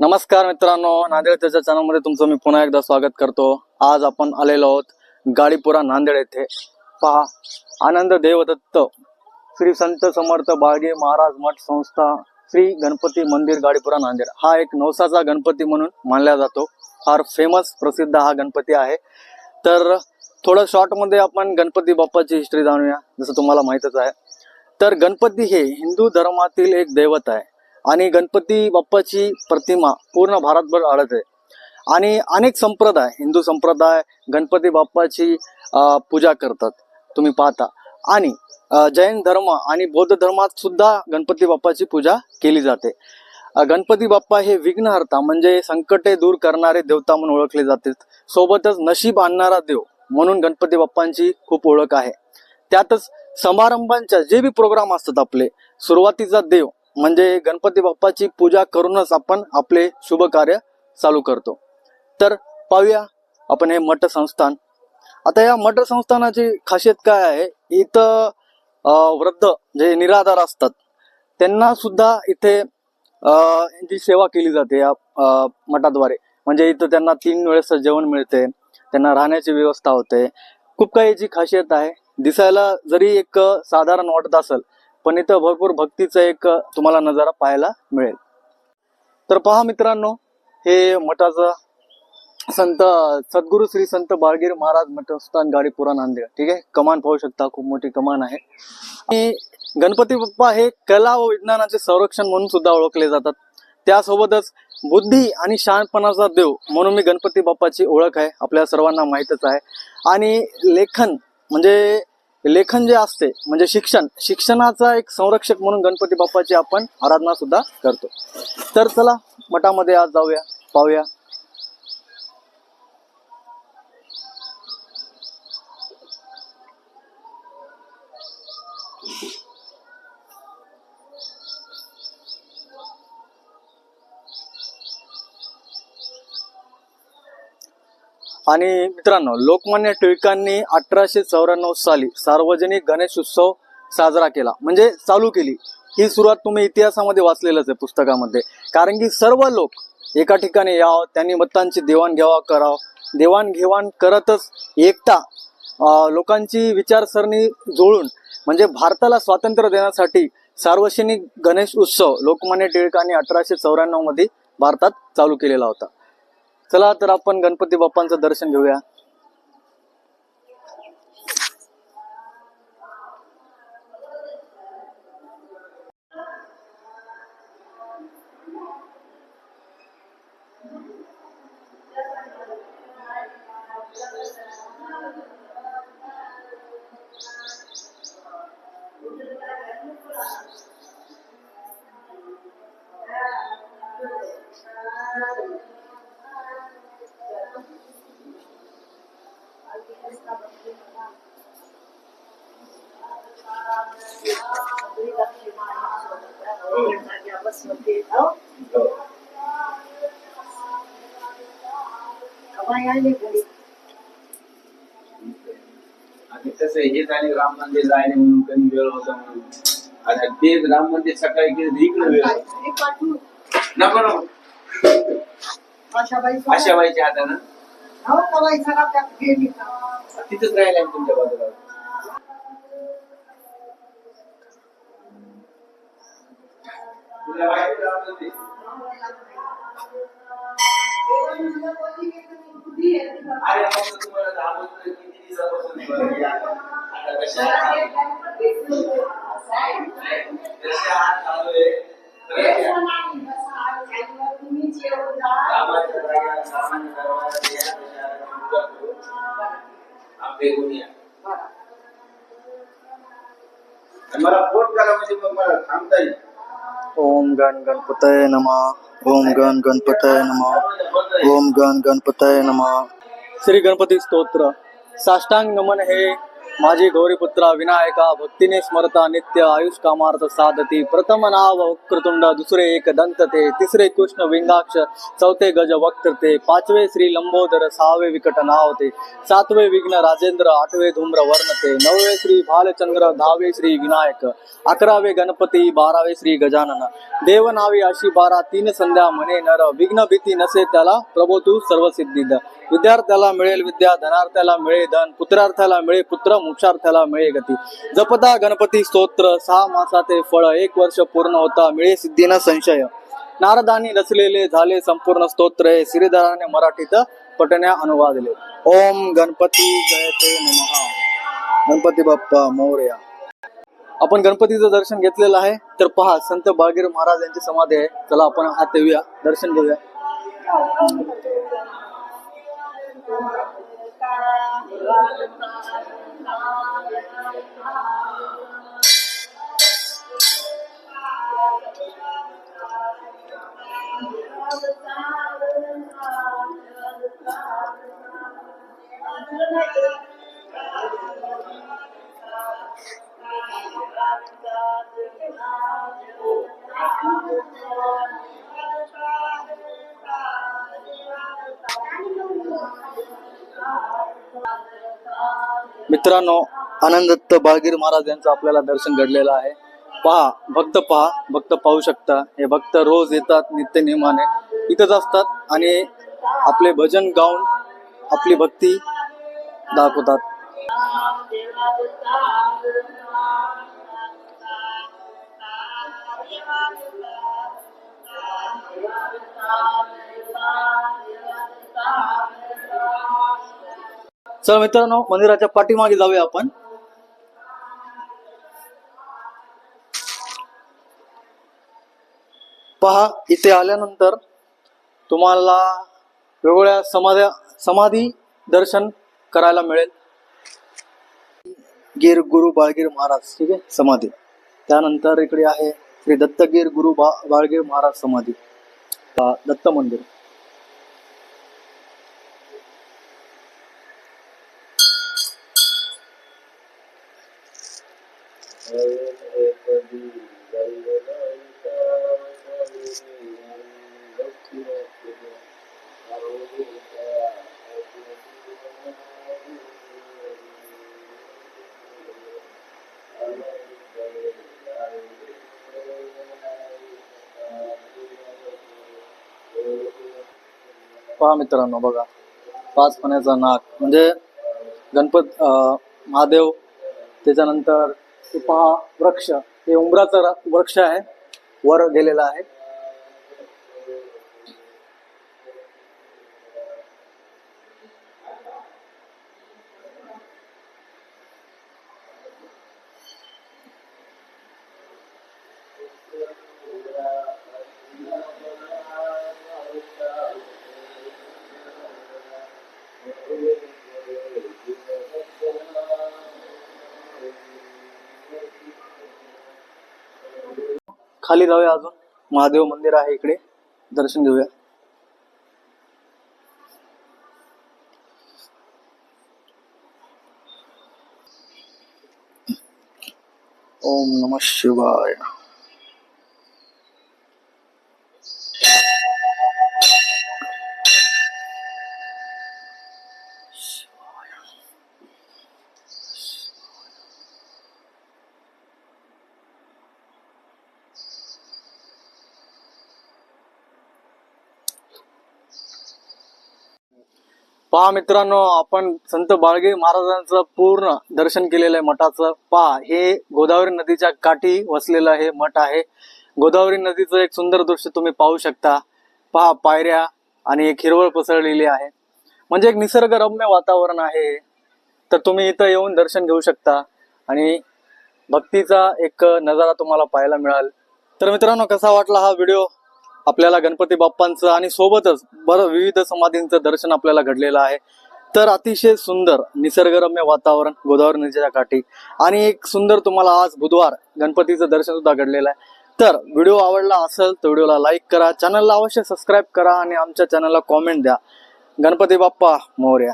नमस्कार मित्रांनो नांदेड त्याच्या चॅनलमध्ये तुमचं मी पुन्हा एकदा स्वागत करतो. आज आपण आलेलो आहोत गाडीपुरा नांदेड येथे. पहा आनंद देवदत्त श्री संत समर्थ बाळगे महाराज मठ संस्था श्री गणपती मंदिर गाडीपुरा नांदेड. हा एक नवसाचा गणपती म्हणून मानला जातो. फार फेमस प्रसिद्ध हा गणपती आहे. तर थोडं शॉर्टमध्ये आपण गणपती बाप्पाची हिस्ट्री जाणूया जसं तुम्हाला माहितच आहे. तर गणपती हे हिंदू धर्मातील एक दैवत आहे. आणि गणपती बाप्पाची प्रतिमा पूर्ण भारतभर आढळते. आणि अनेक संप्रदाय हिंदू संप्रदाय गणपती बाप्पाची पूजा करतात. तुम्ही पाहता. आणि जैन धर्म आणि बौद्ध धर्मात सुद्धा गणपती बाप्पाची पूजा केली जाते. गणपती बाप्पा हे विघ्नहर्ता म्हणजे संकटे दूर करणारे देवता म्हणून ओळखले जातात. सोबतच नशीब आणणारा देव म्हणून गणपती बाप्पांची खूप ओळख आहे. त्यातच समारंभांच्या जे बी प्रोग्राम असतात आपले सुरुवातीचा देव म्हणजे गणपती बाप्पाची पूजा करूनच आपण आपले शुभ कार्य चालू करतो. तर पाहूया आपण हे मठ संस्थान. आता या मठ संस्थानाची खासियत काय आहे? इथं वृद्ध जे निराधार असतात त्यांना सुद्धा इथे अं, यांची सेवा केली जाते या मठाद्वारे. म्हणजे इथं त्यांना तीन वेळेस जेवण मिळते त्यांना राहण्याची व्यवस्था होते. खूप काही याची खासियत आहे. दिसायला जरी एक साधारण वाटत असेल पण इथं भरपूर भक्तीचा एक तुम्हाला नजारा पाहायला मिळेल. तर पहा मित्रांनो हे मठाचं संत सद्गुरू श्री संत बाळगीर महाराज मठस्थान गाडीपुरा नांदेड ठीक आहे? कमान पाहू शकता खूप मोठी कमान आहे. आणि गणपती बाप्पा हे कला व विज्ञानाचे संरक्षण म्हणून सुद्धा ओळखले जातात. त्यासोबतच बुद्धी आणि शहाणपणाचा देव म्हणून मी गणपती बाप्पाची ओळख आहे आपल्या सर्वांना माहीतच आहे. आणि लेखन म्हणजे लेखन जे असते म्हणजे शिक्षण शिक्षणाचा एक संरक्षक म्हणून गणपती बाप्पाची आपण आराधना सुद्धा करतो. तर चला मठामध्ये आज जाऊया पाहूया. आणि मित्रांनो लोकमान्य टिळकांनी अठराशे चौऱ्याण्णव साली सार्वजनिक गणेश उत्सव साजरा केला. म्हणजे चालू केली. ही सुरुवात तुम्ही इतिहासामध्ये वाचलेलंच आहे पुस्तकामध्ये. कारण की सर्व लोक एका ठिकाणी यावं त्यांनी मतांची देवाणघेवाण करावं. देवाणघेवाण करतच एकता लोकांची विचारसरणी जुळून म्हणजे भारताला स्वातंत्र्य देण्यासाठी सार्वजनिक गणेश उत्सव लोकमान्य टिळकांनी अठराशे चौऱ्याण्णवमध्ये भारतात चालू केलेला होता. चला तर आपण गणपती बाप्पांचं दर्शन घेऊया. आणि कसं आहे, हेच आणि राम मंदिर जायला म्हणून कमी वेळ होता म्हणून. आता ते राम मंदिर सकाळी गेले इकडे वेळ होता. नको नको. हातानं. तिथंच राहिला तुमच्या बाजूला. तुला माहिती अरे मग तुम्हाला दहा किती दिवसापासून आता कशा कशा चालू आहे सामान्य या. मला फोन करा म्हणजे मग मला थांबता येईल. ओम गण गणपतय नमा। ओम गण गणपतय नमा। ओम गण गणपतय नमा। श्री गणपती स्तोत्र। साष्टांग नमन हे माझी गौरीपुत्रा विनायका भक्तीने स्मरता नित्य आयुष कामार्थ साधती प्रथम नाव वक्रतुंड दुसरे एक दंतते तिसरे कृष्ण विंगाक्ष चौथे गज वक्त पाचवे श्री लंबोदर सहावे विकट नावते सातवे विघ्न राजेंद्र आठवे धूम्र वर्णते नववे श्री भालचंद्र दहावे श्री विनायक अकरावे गणपती बारावे श्री गजानन. देवनावी अशी बारा तीन संध्या म्हणे नर विघ्न भीती नसे त्याला प्रभो तू सर्व सिद्धी विद्यार्थ्याला मिळेल विद्या धनार्थ्याला मिळे धन पुत्रार्थ्याला मिळे पुत्र मोक्षार्थ्याला मिळे गती. जपता गणपती स्तोत्र सहा मासाचे फळ एक वर्ष पूर्ण होता मिळे सिद्धीनं संशय. नारदानी रचलेले झाले संपूर्ण स्तोत्र हे श्रीधराने मराठीत पटण्या अनुवादले. ओम गणपती जयते नमहा. गणपती बाप्पा मौर्या. आपण गणपतीचं दर्शन घेतलेलं आहे तर पहा संत बाळगीर महाराज यांची समाधी आहे. चला आपण हा येऊया दर्शन घेऊया. मित्रांनो आनंदत्त बाळगीर महाराज यांचं आपल्याला दर्शन घडलेलं आहे. पहा भक्त पहा भक्त पाहू शकता. हे भक्त रोज येतात नित्य नियमाने इथंच असतात आणि आपले भजन गाऊन आपली भक्ती दाखवतात. चल मित्रांनो मंदिराच्या पाठीमागे जाऊया आपण. पहा इथे आल्यानंतर तुम्हाला वेगवेगळ्या समाध्या समाधी दर्शन करायला मिळेल. गिर गुरु बाळगीर महाराज ठीक आहे? समाधी. त्यानंतर इकडे आहे श्री दत्तगीर गुरु बा बाळगीर महाराज समाधी. दत्त मंदिर. पहा मित्रांनो बघा. पाच पाण्याचा नाग म्हणजे गणपत महादेव त्याच्यानंतर पहा वृक्ष. हे उंबराचा र- वृक्ष आहे. वर गेलेला आहे. खाली जाऊया अजून. महादेव मंदिर आहे इकडे. दर्शन घेऊया. ओम नम शिवाय. पहा मित्रांनो आपण संत बाळगे महाराजांचं पूर्ण दर्शन केलेलं आहे मठाचं. पहा हे गोदावरी नदीच्या काठी वसलेलं हे मठ आहे. गोदावरी नदीचं एक सुंदर दृश्य तुम्ही पाहू शकता. पहा पायऱ्या आणि एक हिरवळ पसरलेली आहे. म्हणजे एक निसर्गरम्य वातावरण आहे. तर तुम्ही इथं येऊन दर्शन घेऊ शकता. आणि भक्तीचा एक नजारा तुम्हाला पाहायला मिळाल. तर मित्रांनो कसा वाटला हा व्हिडिओ? आपल्याला गणपती बाप्पांचं आणि सोबतच बरं विविध समाधींचं दर्शन आपल्याला घडलेलं आहे. तर अतिशय सुंदर निसर्गरम्य वातावरण गोदावरी नदीच्या काठी. आणि एक सुंदर तुम्हाला आज बुधवार गणपतीचं दर्शन सुद्धा घडलेलं आहे. तर व्हिडिओ आवडला असेल तर व्हिडिओला लाईक करा चॅनलला अवश्य सबस्क्राईब करा आणि आमच्या चॅनलला कॉमेंट द्या. गणपती बाप्पा मोर्या.